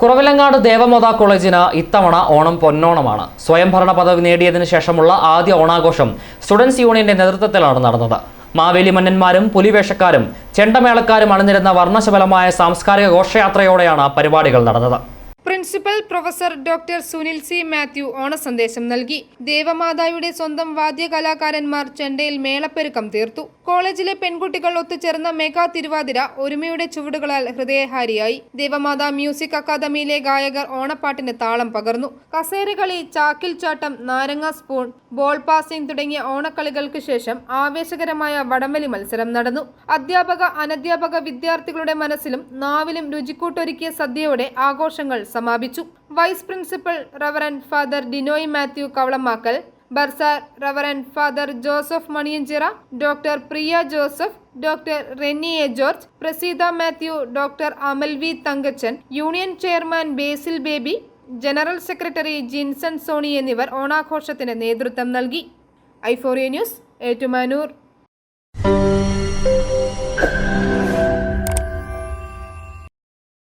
കുറവിലങ്ങാട് ദേവമോദ കോളേജിന് ഇത്തവണ ഓണം പൊന്നോണമാണ്. സ്വയംഭരണ പദവി നേടിയതിനു ശേഷമുള്ള ആദ്യ ഓണാഘോഷം സ്റ്റുഡൻസ് യൂണിയന്റെ നേതൃത്വത്തിലാണ് നടന്നത്. മാവേലി മന്നന്മാരും പുലിവേഷക്കാരും ചെണ്ടമേളക്കാരും അണിനിരുന്ന വർണശബലമായ സാംസ്കാരിക ഘോഷയാത്രയോടെയാണ് പരിപാടികൾ നടന്നത്. Principal professor doctor Sunil C. Mathew ഓണസന്ദേശം നൽകി. ദേവമാതായുടെ സ്വന്തം വാദ്യകലാകാരന്മാർ ചെണ്ടയിൽ മേളപ്പെരുക്കം തീർത്തു. കോളേജിലെ പെൺകുട്ടികൾ ഒത്തുചേർന്ന മെഗാ തിരുവാതിര ഒരുമയുടെ ചുവടുകളാൽ ഹൃദയഹാരിയായി. ദേവമാതാ മ്യൂസിക് അക്കാദമിയിലെ ഗായകർ ഓണപ്പാട്ടിന് താളം പകർന്നു. കസേരകളി ചാക്കിൽ ചാട്ടം നാരങ്ങ സ്പൂൺ ബോൾ പാസിംഗ് തുടങ്ങിയ ഓണക്കളികൾക്ക് ശേഷം ആവേശകരമായ വടംവലി മത്സരം നടന്നു. അധ്യാപക അനധ്യാപക വിദ്യാർത്ഥികളുടെ മനസ്സിലും നാവിലും രുചിക്കൂട്ടൊരുക്കിയ സദ്യയോടെ ആഘോഷങ്ങൾ സമാപിച്ചു. Vice principal reverend father Dinoy Mathew Kavalamakkal bursar reverend father Joseph Maniyanchira doctor Priya Joseph doctor Renny A George Praseetha Mathew doctor Amal V Thankachan union chairman Basil Baby general secretary Jinson Soni എന്നിവർ ഓണാഘോഷത്തിന് നേതൃത്വം നൽകി. ഐഫോറിയ news Ettumanoor.